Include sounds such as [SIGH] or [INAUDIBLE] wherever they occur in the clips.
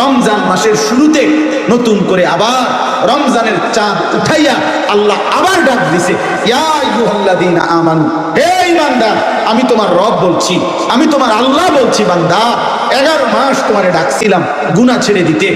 রমজান মাসের শুরুতে নতুন করে আবার রমজানের চাঁদ উঠাইয়া আল্লাহ আবার ডাক দিছে আমি তোমার রব বলছি, আমি তোমার আল্লাহ বলছি, বান্দা, এগারো মাস তোমারে ডাকছিলাম গুনাহ ছেড়ে দিতে,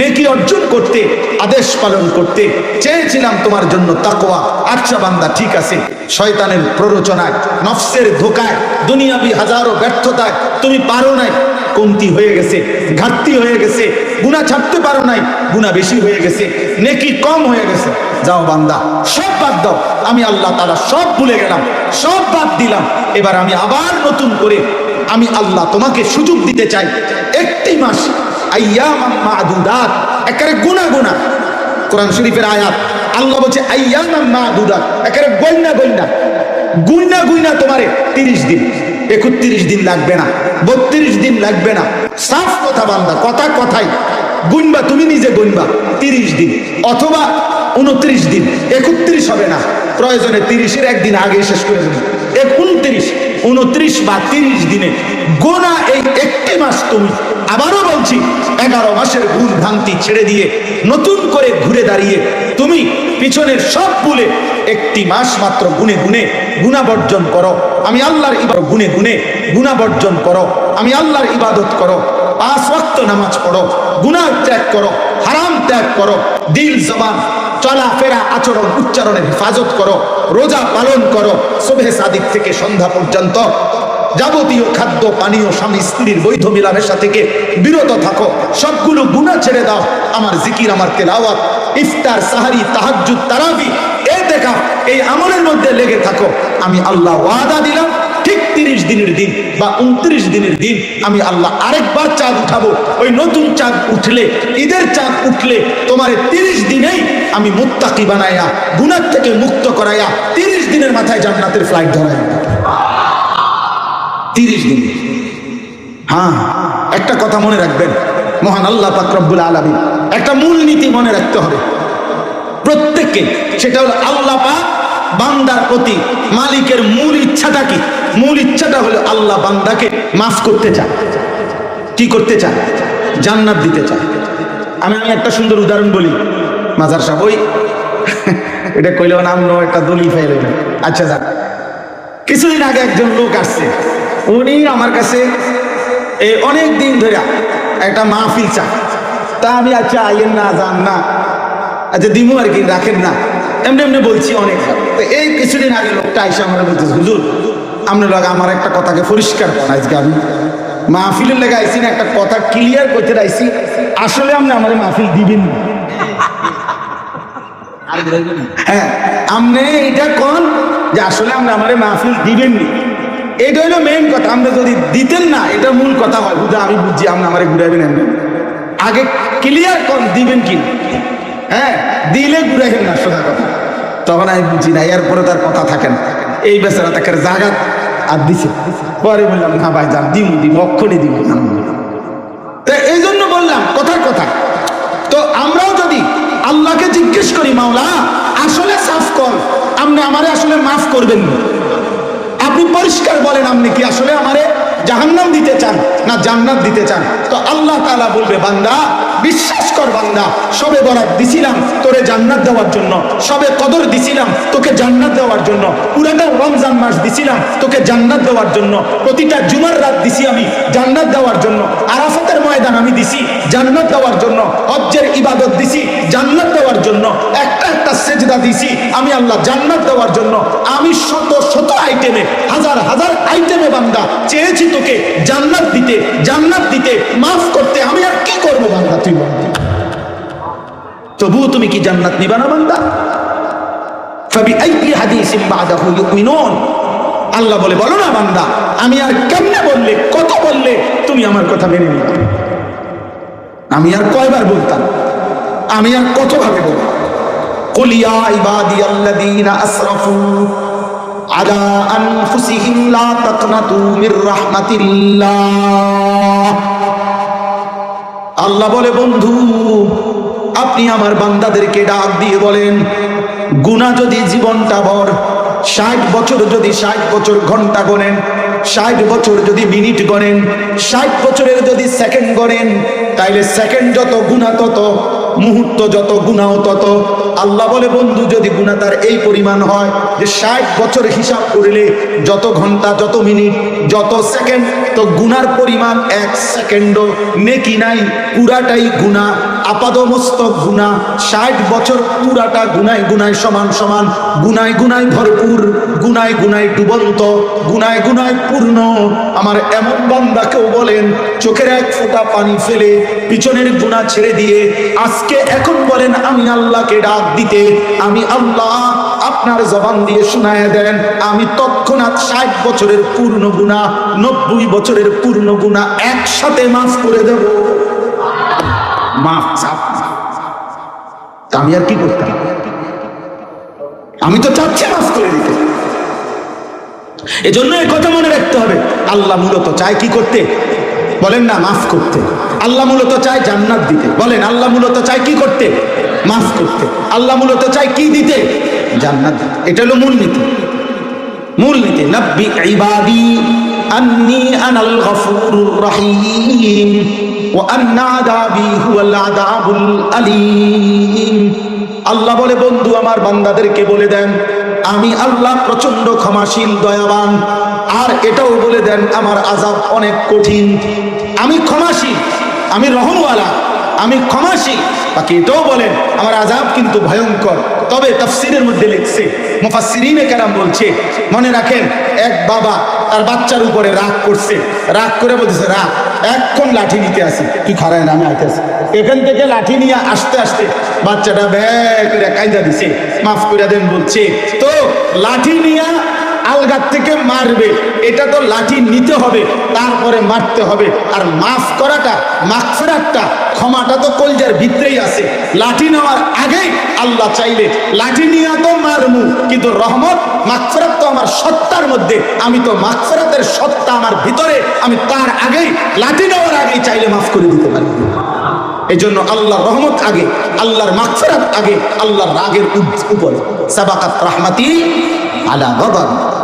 নেকি অর্জন করতে, আদেশ পালন করতে, চেয়েছিলাম তোমার জন্য তাকোয়া আচ্ছা বান্দা, ঠিক আছে, শয়তানের প্ররোচনায়, নফসের ধোকায়, দুনিয়াবি হাজারো ব্যর্থতায়, তুমি পারো নাই কমতি হয়ে গেছে, ঘাটতি হয়ে গেছে গুণা ছাড়তে পারো নাই গুণা বেশি হয়ে গেছে, নেকি কম হয়ে গেছে। যাও বান্দা, সব বাদ দাও, আমি আল্লাহ তারা সব ভুলে গেলাম, সব বাদ দিলাম। এবার আমি আবার নতুন করে আমি আল্লাহ তোমাকে সুযোগ দিতে চাই। একটি মাস আইয়াম মাদুদাত, একেবারে গুণা গুণা কোরআন শরীফের আয়াত, আল্লাহ বলছে আইয়াম মাদুদাত, একেবারে গইনা গইনা গুইনা গুইনা তোমারে তিরিশ দিন। একত্রিশ দিন লাগবে না, বত্রিশ দিন লাগবে না। সাফ কথা বান্দা, কথা কথাই। গুনবা, তুমি নিজে গুনবা, তিরিশ দিন। অথবা উনত্রিশ দিন। একত্রিশ হবে না, প্রয়োজনে তিরিশের একদিন আগে শেষ করে দেবে। এক উনত্রিশ উনত্রিশ বা তিরিশ দিনে গোনা এই একটি মাস তুমি আবারও এগারো মাসের ভুল ভ্রান্তি ছেড়ে দিয়ে নতুন করে ঘুরে দাঁড়িয়ে তুমি পিছনের সব ভুলে একটি মাস মাত্র গুনে গুনে গুণা বর্জন করো। আমি আল্লাহর ইবাদত গুনে গুনে গুণা বর্জন করো। আমি আল্লাহর ইবাদত করো। পাঁচ ওয়াক্ত নামাজ পড়ো। গুনাহ ত্যাগ করো। হারাম ত্যাগ করো। দিল, জবান, চলাফেরা আচরণ উচ্চারণের হেফাজত করো। রোজা পালন করো। শোভে সাদিক থেকে সন্ধ্যা পর্যন্ত যাবতীয় খাদ্য, পানীয়, স্বামী, স্ত্রীর বৈধ মিলামেশা থেকে বিরত থাকো, সবগুলো গুণা ছেড়ে দাও। আমার জিকির, আমার তেলাওয়াত, ইফতার, সাহারি, তাহাজ্জুদ, তারাবি, এ দেখা, এই আমলের মধ্যে লেগে থাকো। আমি আল্লাহ ওয়াদা দিলাম, ঠিক তিরিশ দিনের দিন বা উনত্রিশ দিনের দিন আমি আল্লাহ আরেকবার চাঁদ উঠাবো। ওই নতুন চাঁদ উঠলে, ঈদের চাঁদ উঠলে, তোমার তিরিশ দিনেই আমি মুত্তাকি বানাইয়া গুনার থেকে মুক্ত করাইয়া তিরিশ দিনের মাথায় জান্নাতের ফ্লাইট ধরাই তিরিশ দিন। হ্যাঁ একটা কথা মনে রাখবেন। মহান আল্লাহ পাকরব্বুল আলমী একটা মূল নীতি মনে রাখতে হবে। প্রত্যেককে, সেটা হলো আল্লাহ পাক বান্দার প্রতি মালিকের মূল ইচ্ছাটা কি? মূল ইচ্ছাটা হলো আল্লাহ বান্দাকে মাফ করতে চায়। কি করতে চায়? জান্নাত দিতে চায়। আমি আমি একটা সুন্দর উদাহরণ বলি। মাজার সাহেব, ওই [LAUGHS] এটা কইলেও নাম নো একটা দলি ফাইল আচ্ছা যাক। কিছুদিন আগে একজন লোক আসছে। উনি আমার কাছে এই অনেক দিন ধরে একটা মাহফিল চান তা আমি আচ্ছা আইয়েন না যান না। আচ্ছা দিমু আর কি রাখেন না। এমনি এমনি বলছি অনেক। তো এই কিছুদিন আগে লোকটা আইসা আমরা বলতেছে হুজুর আপনার লোক আমার একটা কথাকে পরিষ্কার করেন আজকে আমি। মাহফিলের লেগে আইসি না একটা কথা ক্লিয়ার করতে আইসি আসলে আপনি আমার মাহফিল দিবেন না। হ্যাঁ আপনি এটা কোন যে আসলে আপনি আমার মাহফিল দিবেন না। এটা হলো মেইন কথা। আমরা যদি দিতেন না, এটা মূল কথা হয়। বুঝা আমি বুঝছি, আপনি আমার ঘুরাবেন এমনি। আগে ক্লিয়ার কর দিবেন কি? হ্যাঁ দিলে ঘুরাইবেন না, সোজা কথা। তখন আমি বুঝি না, এরপরে তার কথা থাকে না। এই বেচারা তাকে জাগাত আর দিছে। পরে বললাম, না ভাই, যান, দিমু দিব অক্ষরে দিব তো এই জন্য বললাম, কথার কথা। তো আমরাও যদি আল্লাহকে জিজ্ঞেস করি, মাওলা, আসলে সাফ কর, আপনি আমারে আসলে মাফ করবেন না। আপনি পরিষ্কার বলেন আপনি কি আসলে আমারে জাহান্নাম দিতে চান না জান্নাত দিতে চান? তো আল্লাহ তাআলা বলবে, বান্দা, বিশ্বাস কর বান্দা, সবে বরাত দিছিলাম তোরে জান্নাত দেওয়ার জন্য, সবে কদর দিছিলাম তোকে জান্নাত দেওয়ার জন্য, পুরাটা রমজান মাস দিছিলাম তোকে জান্নাত দেওয়ার জন্য, প্রতিটা জুমার রাত দিছি আমি জান্নাত দেওয়ার জন্য, আরাফাতের ময়দান আমি দিছি জান্নাত দেওয়ার জন্য, হজ্জের ইবাদত দিছি জান্নাত দেওয়ার জন্য একটা একটা সেজদা দিছি আমি আল্লাহ জান্নাত দেওয়ার জন্য আমি শত শত আইটেমে, হাজার হাজার আইটেমে বান্দা চেয়েছি তোকে জান্নাত দিতে জান্নাত দিতে, মাফ করতে। আমি আর কি করব বান্দা, তুই তবুও তুমি কি জান্নাত নিবা না বান্দা? আল্লাহ বলে, বলো না বান্দা, আমি আর কেমনে বললে, কত বললে তুমি আমার কথা মেনে নিতে আমি আর কয়বার বলতাম? আমি আর কতভাবে বলব? কলিয়া আল্লাহ বলে, বন্ধু, আপনি আমার বান্দাদেরকে ডাক দিয়ে বলেন গুনা যদি জীবনটা ভর, ষাট বছর যদি ষাট বছর ঘণ্টা গণেন, ষাট বছর যদি মিনিট গণেন, ষাট বছরের যদি সেকেন্ড গণেন, তাইলে সেকেন্ড যত গুণা তত মুহূর্ত যত গুণাও তত। আল্লাহ বলে, বন্ধু, যদি গুণা তার এই পরিমাণ হয় যে ষাট বছর হিসাব করলে যত ঘণ্টা, যত মিনিট, যত সেকেন্ড, তো গুনার পরিমাণ এক সেকেন্ডও নেকি নাই, পুরাটাই গুণা আপাদমস্তক গুণা ষাট বছর পুরাটা গুনায় গুনায় সমান সমান, গুনায় গুনায় ভরপুর গুনায় গুনায় ডুবন্ত, গুনায় গুনায় পূর্ণ। আমার এমন বান্দাকেও বলেন, চোখের এক ফোঁটা পানি ফেলে পিছনের গুণা ছেড়ে দিয়ে আজকে এখন বলেন, আমি আল্লাহকে ডাক দিতে, আমি আল্লাহ আপনার জবান দিয়ে শোনায় দেন। আমি তৎক্ষণাৎ ষাট বছরের পূর্ণ গুণা নব্বই বছরের পূর্ণ গুণা একসাথে মাফ করে দেব। মাফ আমি আর কি করতাম? আমি তো চাচ্ছি মাফ করে দিতে। এজন্য এই কথা মনে রাখতে হবে। আল্লাহ মূলত চায় কি করতে? বলেন না, মাফ করতে। আল্লাহ মূলত চায় জান্নাত দিতে। বলেন, আল্লাহ মূলত চায় কি করতে? মাফ করতে। আল্লাহ মূলত চায় কি দিতে? জান্নাত দিতে। এটা হলো মূলনীতি মূলনীতি নব্বি ইবাদি আন্নি আনাল গফুরুর রহিম ওয়া আন্না আযাবি হুয়াল আযাবুল আলীম। আল্লাহ বলে, বন্ধু, আমার বান্দাদেরকে বলে দেন আমি আল্লাহ প্রচণ্ড ক্ষমাশীল, দয়াবান। আর এটাও বলে দেন, আমার আজাব অনেক কঠিন। আমি ক্ষমাশীল, আমি রহমওয়ালা। আমি ক্ষমাশীল বাকি এটাও বলেন, আমার আজাব কিন্তু ভয়ঙ্কর। তবে তফসিরের মধ্যে লিখছে, মুফাসসিরিনে কেরাম বলছে, মনে রাখেন, এক বাবা তার বাচ্চার উপরে রাগ করছে। রাগ করে বলতেছে, রাগ, এক্ষণ লাঠি নিতে আসি। তুই খারায় না আমি আইতে আসি এখান থেকে লাঠি নিয়ে আসতে আসতে বাচ্চাটা ব্যয় করে কায়দা দিছে। মাফ করে দেন বলছে, তো লাঠি নিয়ে আলগার থেকে মারবে। এটা তো লাঠি নিতে হবে, তারপরে মারতে হবে। আর মাফ করাটা, মাগফিরাতটা, ক্ষমাটা তো কলজার ভিতরেই আছে। লাঠি নেওয়ার আগেই আল্লাহ চাইলে, লাঠি নিয়ে তো মারমু, কিন্তু রহমত, মাগফিরাত তো আমার সত্তার মধ্যে। আমি তো মাগফিরাতের সত্তা আমার ভিতরে, আমি তার আগেই লাঠি নেওয়ার আগেই চাইলে মাফ করে দিতে পারি। এই জন্য আল্লাহর রহমত আগে, আল্লাহর মাগফিরাত আগে, আল্লাহর রাগের উপ- উপরে। সাবাকাত রাহমাতি আলা গদব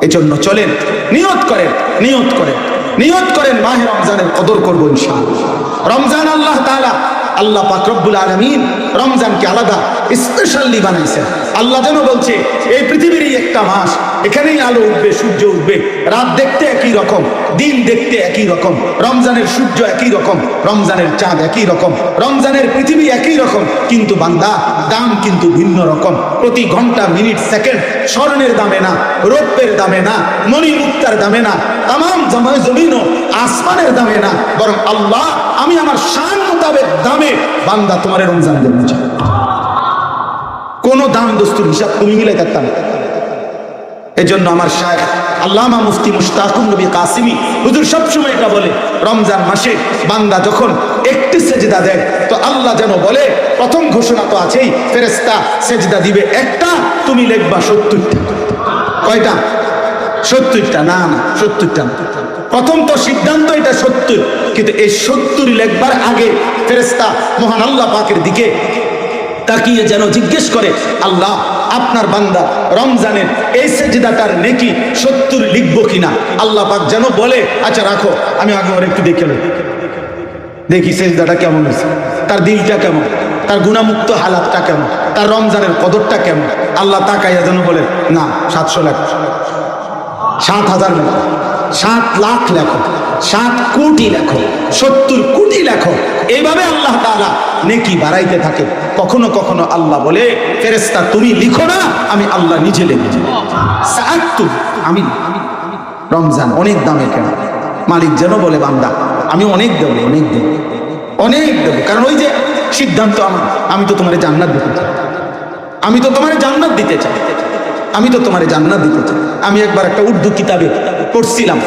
এজন্য চলেন, নিয়ত করেন নিয়ত করেন নিয়ত করেন, মাহে রমজানের কদর করব ইনশাআল্লাহ। রমজান আল্লাহ তাআলা আল্লাহ পাক রব্বুল আলামিন রমজানকে আলাদা স্পেশালি বানাইছেন। আল্লাহ যেন বলছে, এই পৃথিবীরই একটা মাস, এখানেই আলো উঠবে, সূর্য উঠবে, রাত দেখতে একই রকম, দিন দেখতে একই রকম, রমজানের সূর্য একই রকম, রমজানের চাঁদ একই রকম, রমজানের পৃথিবী একই রকম, কিন্তু বান্দা, দাম কিন্তু ভিন্ন রকম। প্রতি ঘণ্টা, মিনিট, সেকেন্ড, স্বর্ণের দামে না, রৌপ্যের দামে না মণি মুক্তার দামে না তাম জমায় জমিন আসমানের দামে না, বরং আল্লাহ আমি আমার শান মোতাবেক দামে বান্দা তোমার রমজান দেবো কোন দাম দস্তুর হিসাব তুমি মিলে থাকতাম। এই জন্য আমার সাহেব আল্লামা মুফতি মুশতাকুন নবী কাসিমি হুজুর সবসময় এটা বলে, রমজান মাসে বান্দা যখন একটি সেজদা দেয়, তো আল্লাহ যেন বলে, প্রথম ঘোষণা তো আছেই ফেরেস্তা সেজদা দিবে একটা, তুমি লিখবা সত্তরটা। কয়টা? সত্তরটা, না না, সত্তরটা। প্রথম তো সিদ্ধান্ত এটা সত্তর কিন্তু এই সত্তর লেখবার আগে ফেরেস্তা মহান আল্লাহ পাকের দিকে তাকিয়ে যেন জিজ্ঞেস করে, আল্লাহ, আপনার বান্দা রমজানের এই সেজদাটার নেকি সত্তর লিখব কিনা? আল্লাহ পাক যেন বলে আচ্ছা রাখো, আমি আগে ওর একটু দেখে দেখি সেজদাটা কেমন হয়েছে, তার দিলটা কেমন, তার গুণামুক্ত হালাতটা কেমন, তার রমজানের কদরটা কেমন? আল্লাহ তাকাইয়া যেন বলে, না, সাতশো লাখ, সাত হাজার লেখো। সাত লাখ লেখো, সাত কোটি লেখো, সত্তর কোটি লেখো। এইভাবে আল্লাহ তাআলা নেকি বাড়াইতে থাকে। কখনো কখনো আল্লাহ বলে ফেরেস্তা তুমি লিখো না, আমি আল্লাহ নিজে লিখে। আমি রমজান অনেক দামে কেন। মালিক যেন বলে, বান্দা, আমি অনেক দেবো অনেক দেবো অনেক দেবো। কারণ ওই যে সিদ্ধান্ত আমার, আমি তো তোমার জান্নাত দিতে চাই। আমি তো তোমার জান্নাত দিতে চাই। আমি তো তোমার জান্নাত দিতে চাই। আমি একবার একটা উর্দু কিতাবে পড়ছিলাম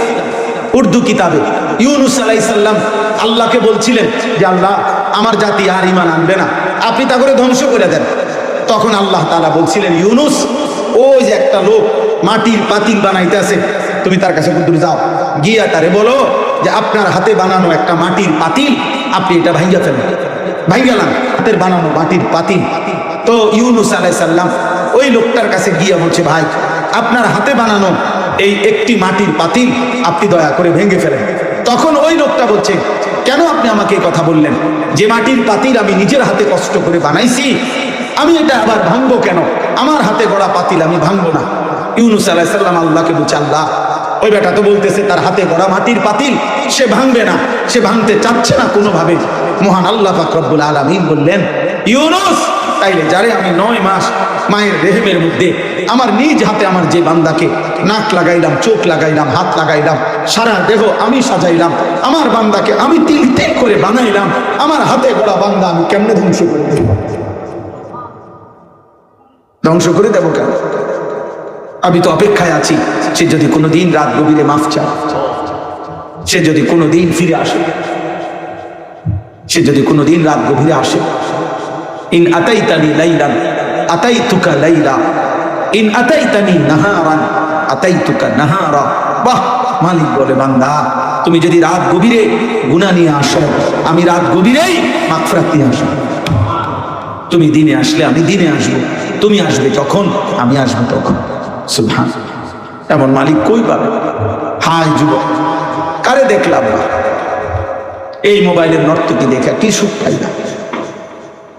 উর্দু কিতাবে। ইউনুস আলাই সাল্লাম আল্লাহকে বলছিলেন যে, আল্লাহ, আমার জাতি আর ইমান আনবে না। আপনি তা করে ধ্বংস করে দেন। তখন আল্লাহ তাআলা বলছিলেন, ইউনুস, ওই যে একটা লোক মাটির পাতিল বানাইতে আছে, তুমি তার কাছে দূর যাও। গিয়া তারে বলো যে, আপনার হাতে বানানো একটা মাটির পাতিল, আপনি এটা ভাঙ্গা ফেলেন। ভাঙ্গালাম হাতের বানানো মাটির পাতিল। তো ইউনুস আলাই সাল্লাম ওই লোকটার কাছে গিয়া বলছে, ভাই, আপনার হাতে বানানো এই একটি মাটির পাতিল আপনি দয়া করে ভেঙে ফেলেন। তখন ওই লোকটা বলছে, কেন আপনি আমাকে এই কথা বললেন? যে মাটির পাতিল আমি নিজের হাতে কষ্ট করে বানাইছি, আমি এটা আবার ভাঙবো কেন? আমার হাতে গড়া পাতিল আমি ভাঙবো না। ইউনুস আলাইসাল্লাম আল্লাহকে বলছে, আল্লাহ, ওই বেটা তো বলতেছে, তার হাতে গড়া মাটির পাতিল, সে ভাঙবে না, সে ভাঙতে চাচ্ছে না কোনোভাবে। মহান আল্লাহ ফাকরবুল আলমিন বললেন, ইউনুস, তাইলে যারে আমি নয় মাস মায়ের রেহেমের মধ্যে। আমার নিজ হাতে আমার যে বান্দাকে নাক লাগাইলাম, চোখ লাগাইলাম, হাত লাগাইলাম, সারা দেহ আমি সাজাইলাম, আমার বান্দাকে আমি তিল তিল করে বানাইলাম, আমার হাতে গড়া বান্দা আমি কেমনে ধ্বংস করে দেব? ধ্বংস করে দেব কেন? আমি তো অপেক্ষায় আছি, সে যদি কোনোদিন রাত গভীরে মাফ চায়, সে যদি কোনোদিন ফিরে আসে, সে যদি কোনোদিন রাত গভীরে আসে। ইন আতাইতানি লাইলান আতাইতুকা লাইলা। ইন আতাইতানি নাহারান, আতাইতুকা নাহারা। বাহ, মালিক বলে বান্দা, তুমি যদি রাত গভীরে গুনাহ নিয়ে আসো, আমি রাত গভীরেই মাগফিরাত নিয়ে আসব। তুমি দিনে আসলে আমি দিনে আসব, তুমি আসবে যখন, আমি আসব তখন। সুবহান। এমন মালিক কই পাবে? হায় যুবক, কারে দেখলাম এই মোবাইলের নর্তকি দেখা কি সুখ পাইলাম?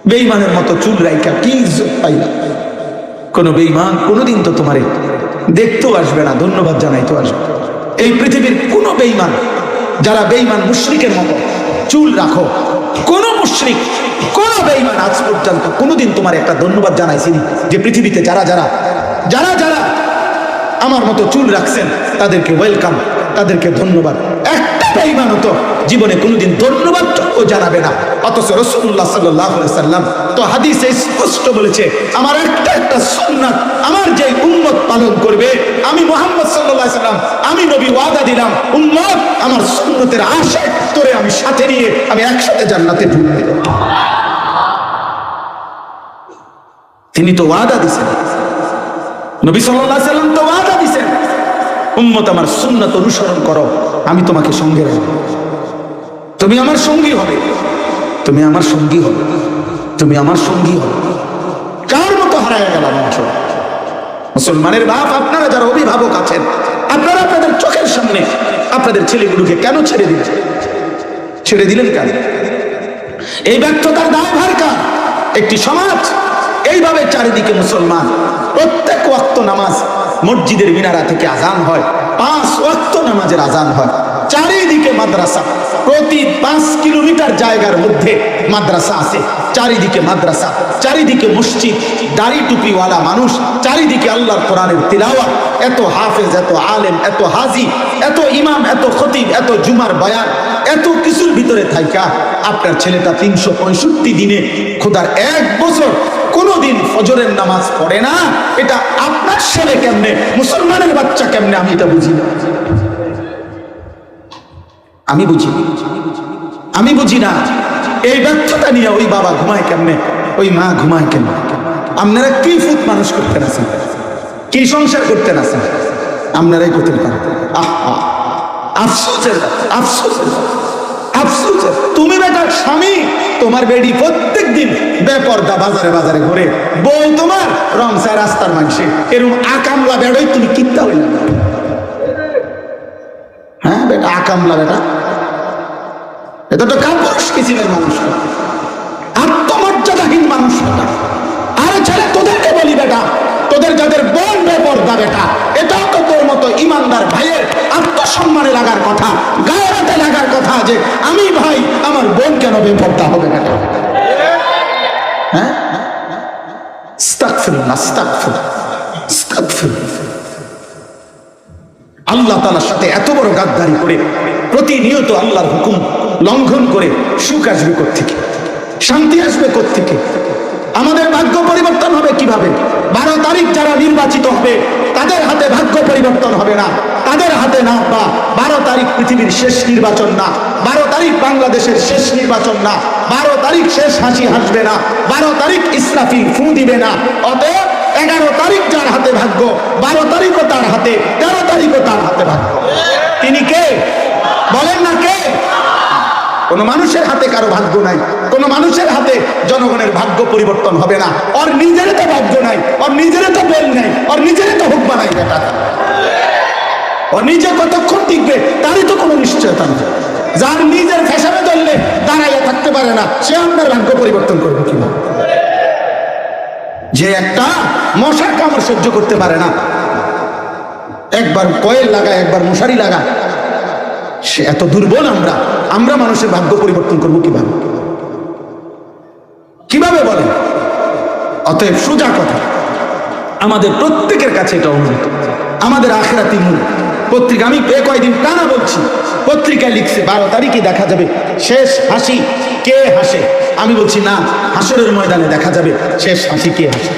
বেইমানের মতো চুল রাইকা কি ইজ্জত পাইলাম কোন বেইমান কোনোদিন তো তোমারে দেখতেও আসবে না, ধন্যবাদ জানাইতেও আসবে। এই পৃথিবীর কোন বেইমান যারা বেইমান মুশরিকের মতো চুল রাখো, কোন মুশরিক, কোন বেইমান আজ পর্যন্ত কোনোদিন তোমার একটা ধন্যবাদ জানাইছিনি যে পৃথিবীতে যারা যারা যারা যারা আমার মতো চুল রাখছেন, তাদেরকে ওয়েলকাম তাদেরকে ধন্যবাদ। একটা বেঈমান হতো জীবনে কোনোদিন ধন্যবাদ ও জানাবে না। অথচ রসুল্লাহ সাল্লাহ সাল্লাম তো হাদিসে স্পষ্ট বলেছে, আমার একটা একটা সুন্নাত আমার যে উম্মত পালন করবে, আমি মোহাম্মদ সাল্লাহ সাল্লাম, আমি নবী ওয়াদা দিলাম, উম্মত আমার সুন্নতের আশায় তোরে আমি সাথে নিয়ে আমি একসাথে জান্নাতে ঢুকবে। তিনি তো ওয়াদা দিছেন। নবী সাল্লাহ সাল্লাম তো ওয়াদা দিছেন, উম্মত আমার সুন্নত অনুসরণ করো, আমি তোমাকে সঙ্গে রাখব। তুমি আমার সঙ্গী হবে। তুমি আমার সঙ্গী হবে। তুমি আমার সঙ্গী হবে। কার মতো হারায় গেল মঞ্চ? মুসলমানের বাপ আপনারা যারা অভিভাবক আছেন, আপনারা আপনাদের চোখের সামনে আপনাদের ছেলেগুলোকে কেন ছেড়ে দিলেন? ছেড়ে দিলেন কেন এই ব্যর্থতার দায় ভার কার? একটি সমাজ। এইভাবে চারিদিকে মুসলমান। প্রত্যেক ওয়াক্ত নামাজ মসজিদের মিনারা থেকে আজান হয়। পাঁচ ওয়াক্ত নামাজের আজান হয়। চারিদিকে মাদ্রাসা। প্রতি পাঁচ কিলোমিটার জায়গার মধ্যে মাদ্রাসা আছে। চারিদিকে মাদ্রাসা, চারিদিকে মসজিদ, দাড়ি টুপিওয়ালা মানুষ, চারিদিকে আল্লাহর কোরআনের তিলাওয়া এত হাফেজ, এত আলেম, এত হাজি, এত ইমাম, এত খতিব, এত জুমার বয়ান, এত কিছুর ভিতরে থাইকা আপনার ছেলেটা তিনশো পঁয়ষট্টি দিনে খোদার এক বছর কোনোদিন ফজরের নামাজ পড়ে না। এটা আপনার ছেলে কেমনে, মুসলমানের বাচ্চা কেমনে, আমি এটা বুঝি না। আমি বুঝি। আমি বুঝি না। এই ব্যর্থতা নিয়ে ওই বাবা ঘুমায় কেমনে? ওই মা ঘুমায় কেমনে? আপনারা কি ফুট মানুষ করতেন আছেন? কি সংসার করতেন আছেন? আপনারাই করতে পারেন তুমি বেটার স্বামী, তোমার বেডি প্রত্যেক দিন বেপর্দা বাজারে বাজারে ঘুরে বউ তোমার রংসা রাস্তার মানুষে এরকম আকামলা বেড়ই তুমি কিনতে হ্যাঁ বেটা আকামলা বেটা? এটা তো কাপুরুষ কিসিমের মানুষ? আত্মমর্যাদাহীন মানুষ আরে ছেলে, তোদেরকে বলি বেটা, তোদের যাদের বোন বেপর্দা বেটা, এটাও তো তোর মতো ইমানদার ভাইয়ের আত্মসম্মানে লাগার কথা গায়েরাতে লাগার কথা যে আমি ভাই, আমার বোন কেন বেপর্দা হবে বেটা? হ্যাঁ। আল্লাহ তালার সাথে এত বড় গাদ্দারি করে প্রতিনিয়ত আল্লাহর হুকুম লঙ্ঘন করে সুখ আসবে থেকে শান্তি আসবে থেকে আমাদের ভাগ্য পরিবর্তন হবে কীভাবে? বারো তারিখ যারা নির্বাচিত হবে, তাদের হাতে ভাগ্য পরিবর্তন হবে না। তাদের হাতে না বা, বারো তারিখ পৃথিবীর শেষ নির্বাচন না। বারো তারিখ বাংলাদেশের শেষ নির্বাচন না। বারো তারিখ শেষ হাসি হাসবে না। বারো তারিখ ইসরাফিল ফু দিবে না। অতএব এগারো তারিখ যার হাতে ভাগ্য, বারো তারিখও তার হাতে, তেরো তারিখও তার হাতে ভাগ্য। তিনি কে? বলেন না কে? কোন মানুষের হাতে কারও ভাগ্য নাই, কোন মানুষের হাতে জনগণের ভাগ্য পরিবর্তন হবে না। ওর নিজের তো ভাগ্য নাই, ওর নিজের তো বেল নাই, ওর নিজের তো হুকমা নাই বেটা। ও নিজে কতক্ষণ টিকবে, তারই তো কোনো নিশ্চয়তা নেই। যার নিজের ফ্যাশনে ধরলে দাঁড়াইয়া থাকতে পারে না, সে আপনার ভাগ্য পরিবর্তন করবে কিনা? যে একটা মশার কামড় সহ্য করতে পারে না, একবার কয়েল লাগায়, একবার মশারি লাগায় সে এত দুর্বল আমরা আমরা মানুষের ভাগ্য পরিবর্তন করব কীভাবে? কীভাবে বলেন? অতএব সোজা কথা, আমাদের প্রত্যেকের কাছে এটা অনুরোধ। আমাদের আখেরাতি মূল। পত্রিকা, আমি এ কয়দিন টানা বলছি, পত্রিকায় লিখছে, বারো তারিখে দেখা যাবে, শেষ হাসি কে হাসে? আমি বলছি, না, হাসরের ময়দানে দেখা যাবে, শেষ হাসি কে হাসে?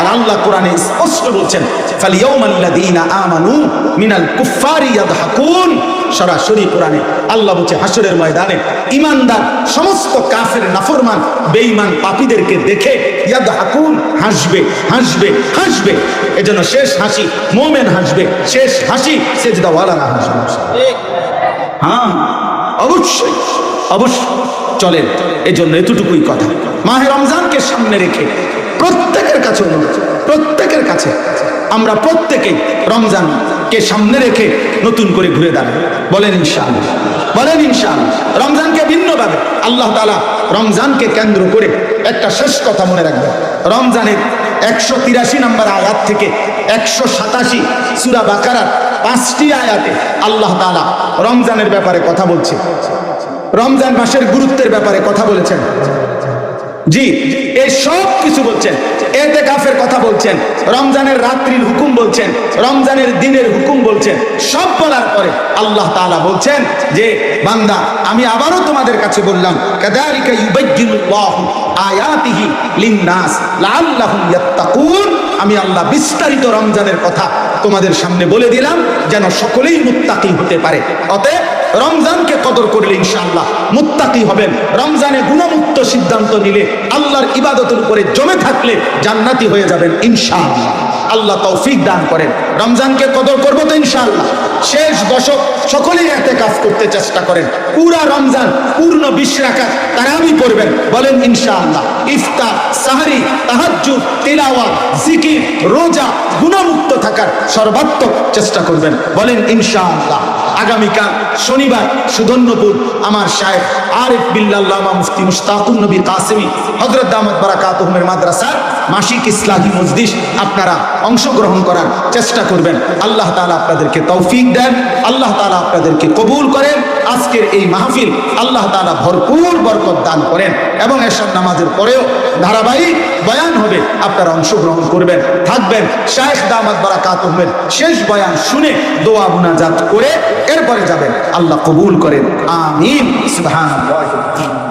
আর আল্লাহ কোরআনে স্পষ্ট বলছেন মিনাল সরাসরি আল্লাহ বলছে ময়দানে সমস্ত কাফের বেঈমান পাপীদেরকে দেখে ইয়াদহাকুন, হাসবে হাসবে হাসবে। এজন্য শেষ হাসি, মোমেন হাসবে, শেষ হাসি, সেজদাওয়ালারা হাসবে হ্যাঁ অবশ্যই অবশ্যই। চলেন এই জন্য এতটুকুই কথা। মাহে রমজানকে সামনে রেখে প্রত্যেকের কাছে অনুরোধ, প্রত্যেকের কাছে। আমরা প্রত্যেকেই রমজানকে সামনে রেখে নতুন করে ঘুরে দাঁড়াই। বলেন ইনশাল বলেন ইনশাল রমজানকে ভিন্নভাবে আল্লাহ তালা রমজানকে কেন্দ্র করে একটা শেষ কথা মনে রাখবেন। রমজানের একশো তিরাশি নম্বর আয়াত থেকে একশো সাতাশি সুরা বাকারার পাঁচটি আয়াতে আল্লাহ তালা রমজানের ব্যাপারে কথা বলছে। রমজান মাসের গুরুত্বের ব্যাপারে কথা বলেছেন। জি, এই সব কিছু বলছেন। এতে কাফের কথা বলছেন, রমজানের রাত্রির হুকুম বলছেন, রমজানের দিনের হুকুম বলছেন, সব বলার পরে আল্লাহ তাআলা বলছেন যে, বান্দা, আমি আবারও তোমাদের কাছে বললাম কাদালিকা ইউবাজ্জিলুল্লাহু আয়াতিহি লিন-নাস লাআল্লাহুম ইয়াত্তাকুন। আমি আল্লাহ বিস্তারিত রমজানের কথা তোমাদের সামনে বলে দিলাম, যেন সকলেই মুত্তাকি হতে পারে। অতএব রমজানকে কদর করলে ইনশাআল্লাহ মুত্তাকি হবেন। রমজানে গুণমুক্ত সিদ্ধান্ত নিলে আল্লাহর ইবাদতের উপরে জমে থাকলে জান্নাতি হয়ে যাবেন ইনশাআল্লাহ। আল্লাহ তৌফিক দান করেন। রমজানকে কদর করব তো ইনশাআল্লাহ। শেষ দশক সকলেই এতে কাজ করতে চেষ্টা করেন। পুরা রমজান পূর্ণ বিশ রাখাত তারাবি পড়বেন। বলেন ইনশাআল্লাহ, ইফতার, সাহারি, তাহাজ্জুদ, তিলাওয়াত, জিকির, রোজা গুণমুক্ত থাকার সর্বাত্মক চেষ্টা করবেন। বলেন ইনশাআল্লাহ। আগামীকাল শনিবার সুধন্যপুর আমার সাহেব আরিফ বিল্লাল্লামা মুফতি মুশতাকুন নবী কাসেমি, হযরত দামাত বারাকাতুহুমের মাদ্রাসার মাসিক ইসলামী মজলিস আপনারা অংশগ্রহণ করার চেষ্টা করবেন। আল্লাহ তাআলা আপনাদেরকে তৌফিক দেন, আল্লাহ তাআলা আপনাদেরকে কবুল করেন। আজকের এই মাহফিল আল্লাহ তালা ভরপুর বরকত দান করেন এবং এসব নামাজের পরেও ধারাবাহিক বয়ান হবে, আপনারা অংশগ্রহণ করবেন, থাকবেন। শায়েখ দামাত বারাকাতুহুমের শেষ বয়ান শুনে দোয়া মুনাজাত করে এরপরে যাবেন। আল্লাহ কবুল করেন। আমিন। সুবহানাল্লাহ।